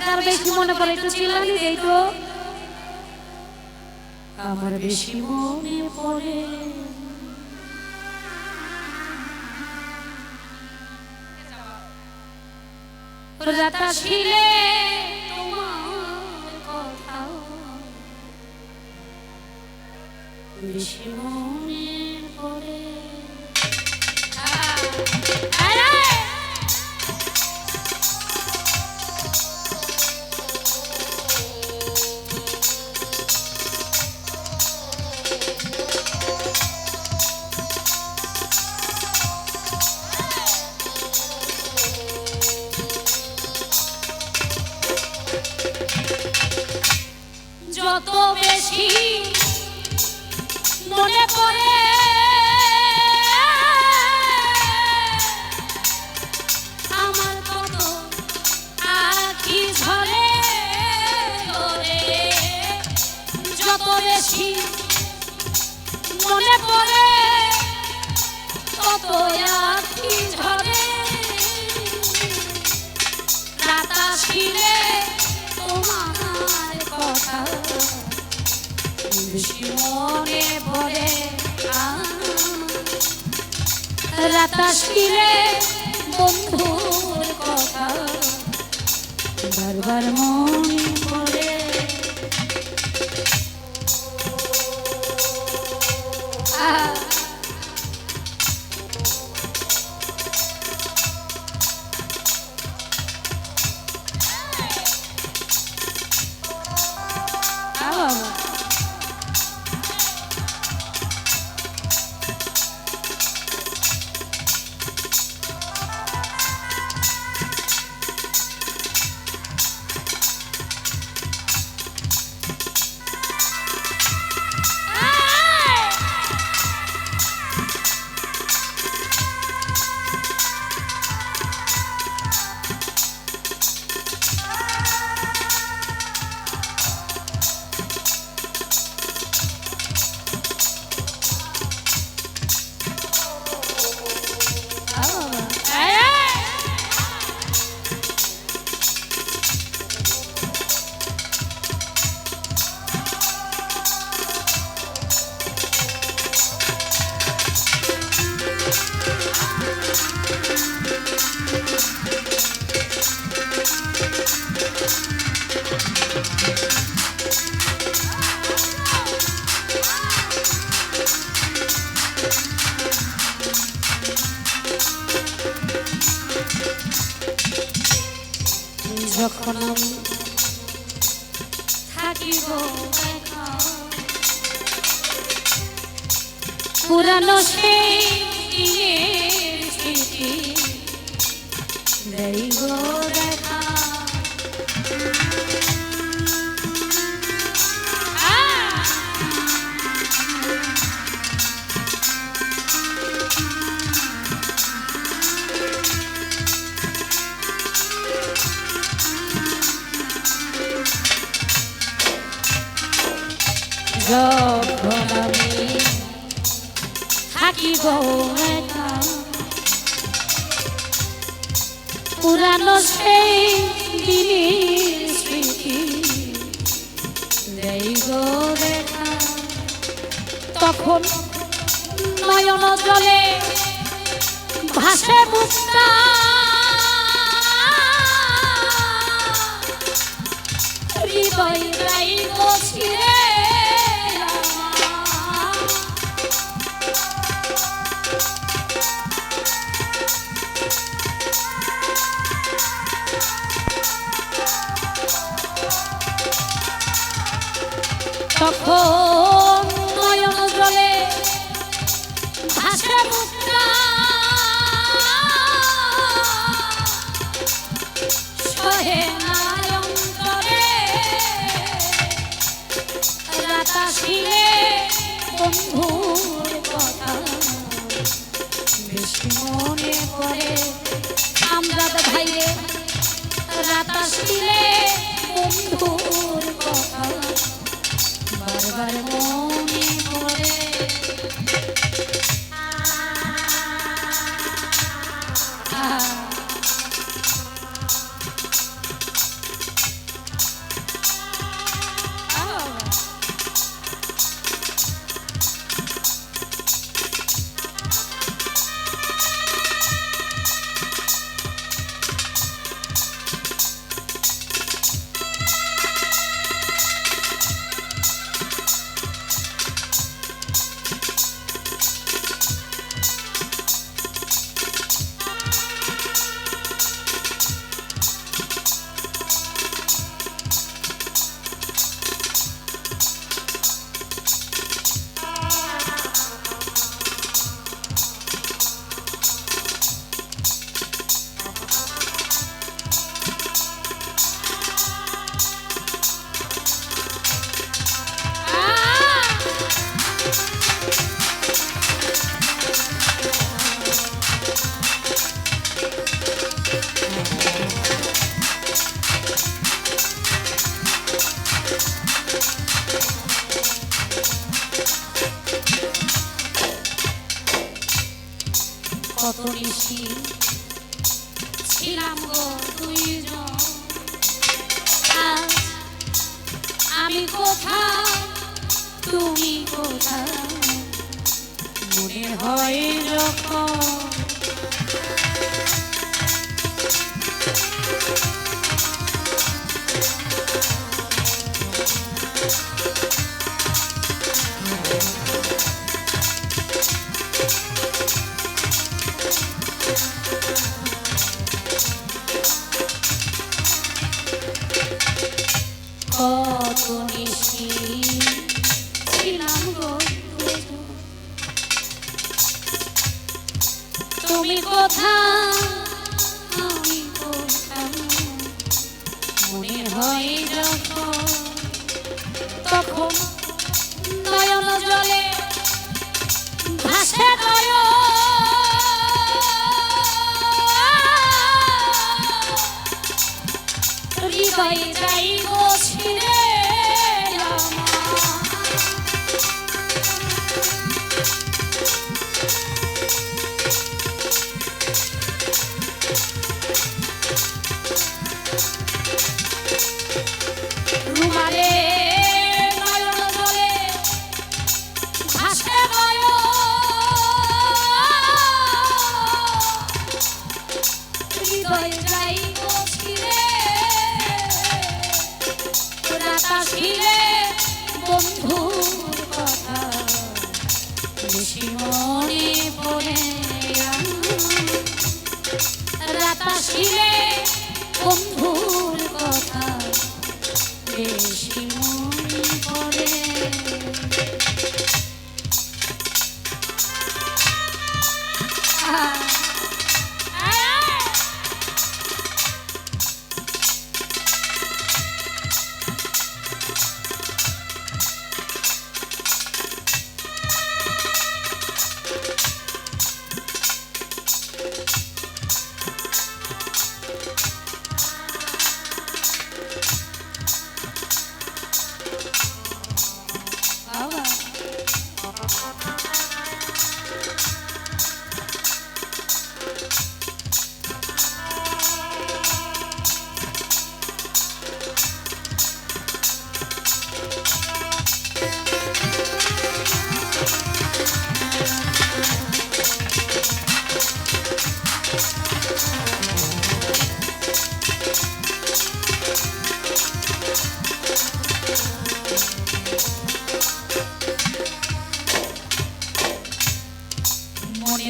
কার বেশি মনে পড়ে একটু চিল্লানি দেই তো আমার বেশি মনে পড়ে। রাতাশিলে তোমার কথা বেশি মনে মনে বন্ধুর কথা বারবার মনে পড়ে যখন থাকিব পুরানো সেই দেই থাকিব একা পুরানো সেই দিনের স্মৃতি। দেই গো দেখা তখন নয়ন জলে ভাসে মুক্তা। হৃদয় গাই বসিরে তখন নিশি ছিলাম গো দুইজন। আজ আমি কোথা তুমি কোথা মনে হয় যখন কত নিশি ছিলাম গো। তুমি কোথায় আমি কোথায় মনে হয়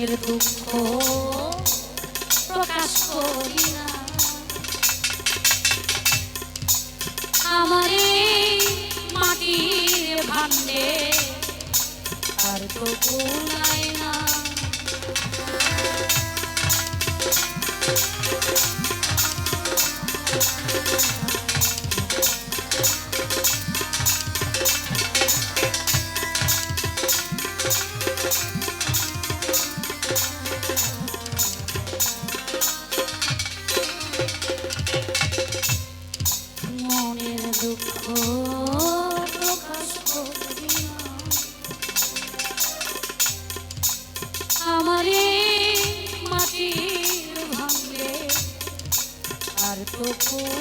মনের দুঃখ প্রকাশ করি না আমার মাটির ভান্ডে আর তো কুলায় cool.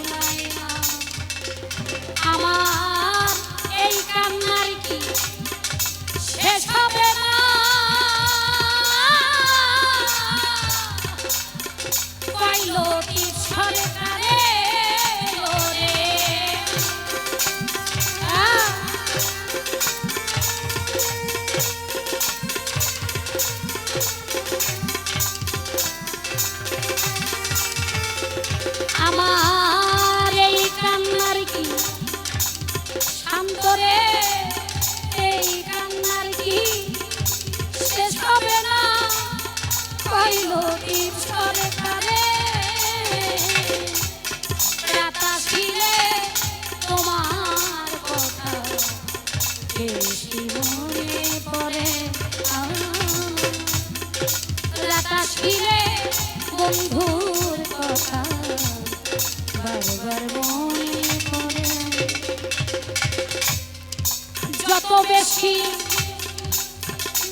যত বেশি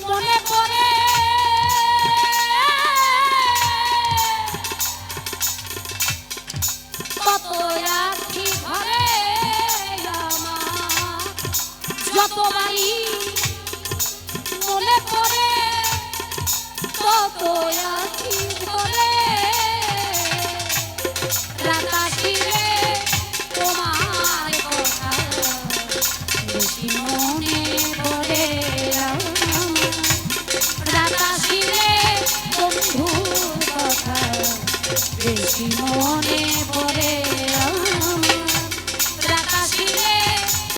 মনে পড়ে। কত রাখি ঘরে আমার যতবারই মনে পড়ে কত রাখি